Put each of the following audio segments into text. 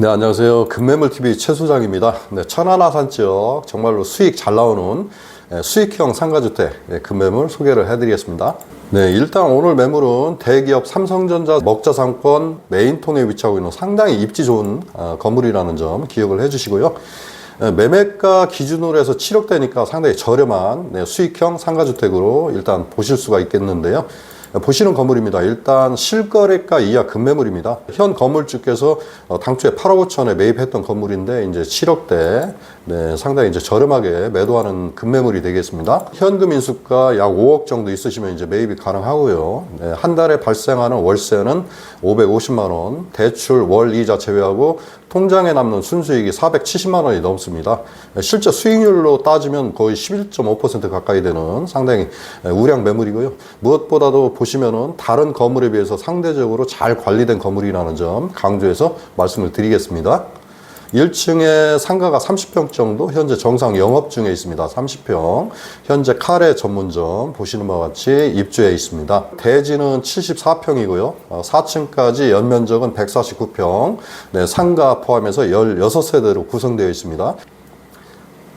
네, 안녕하세요. 금매물TV 최 소장입니다. 네, 천안아산 지역 정말로 수익 잘 나오는 예, 수익형 상가주택 예, 금매물 소개를 해드리겠습니다. 네, 일단 오늘 매물은 대기업 삼성전자 먹자상권 메인톤에 위치하고 있는 상당히 입지 좋은 어, 건물이라는 점 기억을 해주시고요. 예, 매매가 기준으로 해서 7억대니까 상당히 저렴한 네, 수익형 상가주택으로 일단 보실 수가 있겠는데요. 보시는 건물입니다. 일단 실거래가 이하 급매물입니다. 현 건물주께서 어, 당초에 8억 5천에 매입했던 건물인데 이제 7억대 네, 상당히 이제 저렴하게 매도하는 급매물이 되겠습니다. 현금 인수가 약 5억 정도 있으시면 이제 매입이 가능하고요. 네, 한 달에 발생하는 월세는 550만 원, 대출 월 이자 제외하고 통장에 남는 순수익이 470만 원이 넘습니다. 실제 수익률로 따지면 거의 11.5% 가까이 되는 상당히 우량 매물이고요. 무엇보다도 보시면은 다른 건물에 비해서 상대적으로 잘 관리된 건물이라는 점 강조해서 말씀을 드리겠습니다. 1층에 상가가 30평 정도 현재 정상 영업 중에 있습니다. 30평. 현재 카레 전문점 보시는 바와 같이 입주해 있습니다. 대지는 74평이고요. 4층까지 연면적은 149평. 네, 상가 포함해서 16세대로 구성되어 있습니다.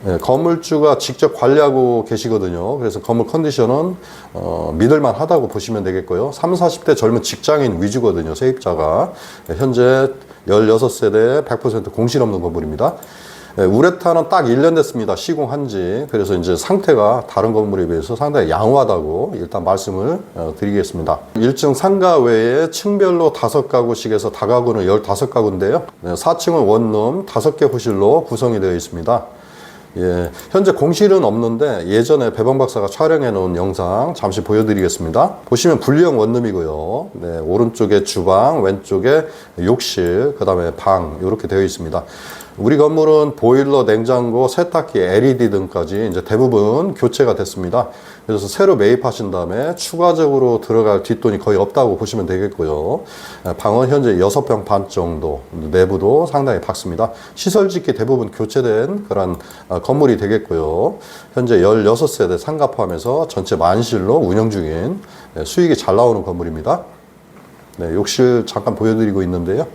네, 건물주가 직접 관리하고 계시거든요. 그래서 건물 컨디션은 어, 믿을만 하다고 보시면 되겠고요. 3, 40대 젊은 직장인 위주거든요. 세입자가. 네, 현재 16세대 100% 공실 없는 건물입니다. 네, 우레탄은 딱 1년 됐습니다. 시공한 지. 그래서 이제 상태가 다른 건물에 비해서 상당히 양호하다고 일단 말씀을 어, 드리겠습니다. 1층 상가 외에 층별로 5가구씩에서 다가구는 15가구인데요. 4층은 원룸 5개 호실로 구성이 되어 있습니다. 예, 현재 공실은 없는데 예전에 배방 박사가 촬영해 놓은 영상 잠시 보여드리겠습니다. 보시면 분리형 원룸이고요. 네, 오른쪽에 주방, 왼쪽에 욕실, 그 다음에 방 이렇게 되어 있습니다. 우리 건물은 보일러, 냉장고, 세탁기, LED 등까지 이제 대부분 교체가 됐습니다. 그래서 새로 매입하신 다음에 추가적으로 들어갈 뒷돈이 거의 없다고 보시면 되겠고요. 방은 현재 6평 반 정도, 내부도 상당히 밝습니다. 시설 짓기 대부분 교체된 그런 어, 건물이 되겠고요. 현재 16세대 상가 포함해서 전체 만실로 운영 중인 네, 수익이 잘 나오는 건물입니다. 네, 욕실 잠깐 보여드리고 있는데요.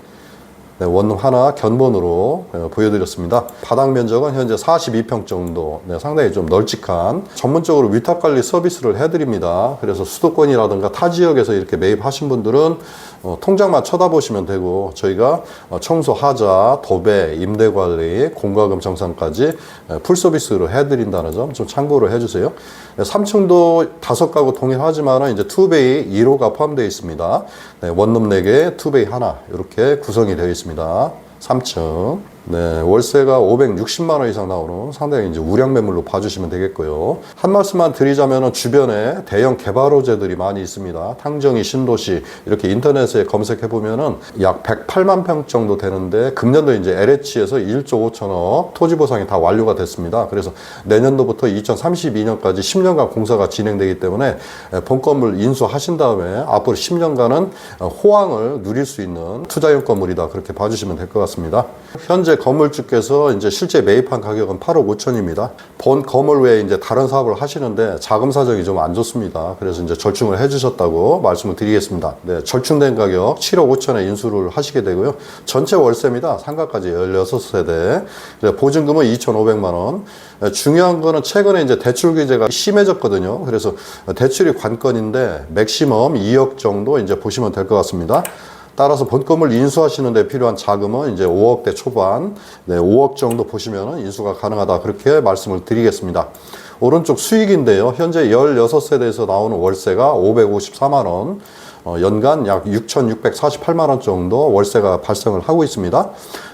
네, 원룸 하나 견본으로 어, 보여드렸습니다. 바닥 면적은 현재 42평 정도, 네, 상당히 좀 널찍한 전문적으로 위탁 관리 서비스를 해드립니다. 그래서 수도권이라든가 타 지역에서 이렇게 매입하신 분들은 어, 통장만 쳐다보시면 되고 저희가 어, 청소, 하자, 도배, 임대 관리, 공과금 정산까지 에, 풀 서비스로 해드린다는 점 좀 참고를 해주세요. 네, 3층도 다섯 가구 동일하지만 이제 투베이 1호가 포함되어 있습니다. 네, 원룸 4개, 투베이 하나 이렇게 구성이 되어 있습니다. 3층. 네, 월세가 560만 원 이상 나오는 상당히 이제 우량 매물로 봐주시면 되겠고요. 한 말씀만 드리자면은 주변에 대형 개발호재들이 많이 있습니다. 탕정이 신도시 이렇게 인터넷에 검색해 보면은 약 108만 평 정도 되는데 금년도 이제 LH에서 1조 5천억 토지 보상이 다 완료가 됐습니다. 그래서 내년도부터 2032년까지 10년간 공사가 진행되기 때문에 본 건물 인수하신 다음에 앞으로 10년간은 호황을 누릴 수 있는 투자용 건물이다 그렇게 봐주시면 될 것 같습니다. 현재 건물주께서 이제 실제 매입한 가격은 8억 5천입니다. 본 건물 외에 이제 다른 사업을 하시는데 자금 사정이 좀 안 좋습니다. 그래서 이제 절충을 해주셨다고 말씀을 드리겠습니다. 네, 절충된 가격 7억 5천에 인수를 하시게 되고요. 전체 월세입니다. 상가까지 16세대. 보증금은 2,500만 원. 네, 중요한 거는 최근에 이제 대출 규제가 심해졌거든요. 그래서 대출이 관건인데 맥시멈 2억 정도 이제 보시면 될 것 같습니다. 따라서 본건을 인수하시는 데 필요한 자금은 이제 5억대 초반, 네, 5억 정도 보시면 인수가 가능하다. 그렇게 말씀을 드리겠습니다. 오른쪽 수익인데요. 현재 16세대에서 나오는 월세가 554만 원, 어, 연간 약 6,648만 원 정도 월세가 발생을 하고 있습니다.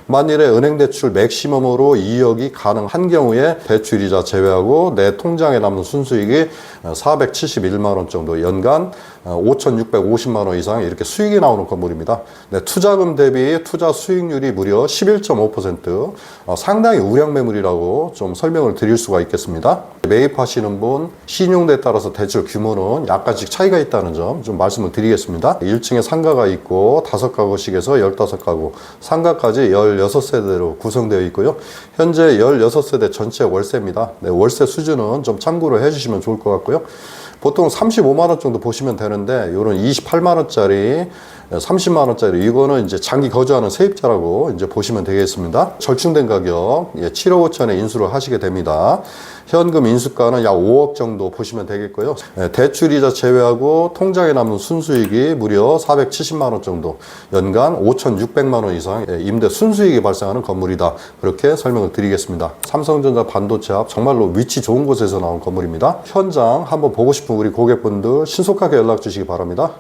만일에 은행 대출 맥시멈으로 2억이 가능한 경우에 대출 이자 제외하고 내 통장에 남는 순수익이 471만 원 정도 연간 5,650만 원 이상 이렇게 수익이 나오는 건물입니다. 네, 투자금 대비 투자 수익률이 무려 11.5% 어, 상당히 우량 매물이라고 좀 설명을 드릴 수가 있겠습니다. 매입하시는 분 신용대에 따라서 대출 규모는 약간씩 차이가 있다는 점 좀 말씀을 드리겠습니다. 1층에 상가가 있고 5가구씩에서 15가구, 상가까지 16세대로 구성되어 있고요. 현재 16세대 전체 월세입니다. 네, 월세 수준은 좀 참고를 해주시면 좋을 것 같고요. 보통 35만 원 정도 보시면 되는데 이런 28만 원짜리 30만 원짜리 이거는 이제 장기 거주하는 세입자라고 이제 보시면 되겠습니다. 절충된 가격 예, 7억 5천에 인수를 하시게 됩니다. 현금 인수가는 약 5억 정도 보시면 되겠고요. 예, 대출이자 제외하고 통장에 남는 순수익이 무려 470만 원 정도, 연간 5,600만 원 이상 예, 임대 순수익이 발생하는 건물이다. 그렇게 설명을 드리겠습니다. 삼성전자 반도체 앞 정말로 위치 좋은 곳에서 나온 건물입니다. 현장 한번 보고 싶은 우리 고객분들 신속하게 연락 주시기 바랍니다.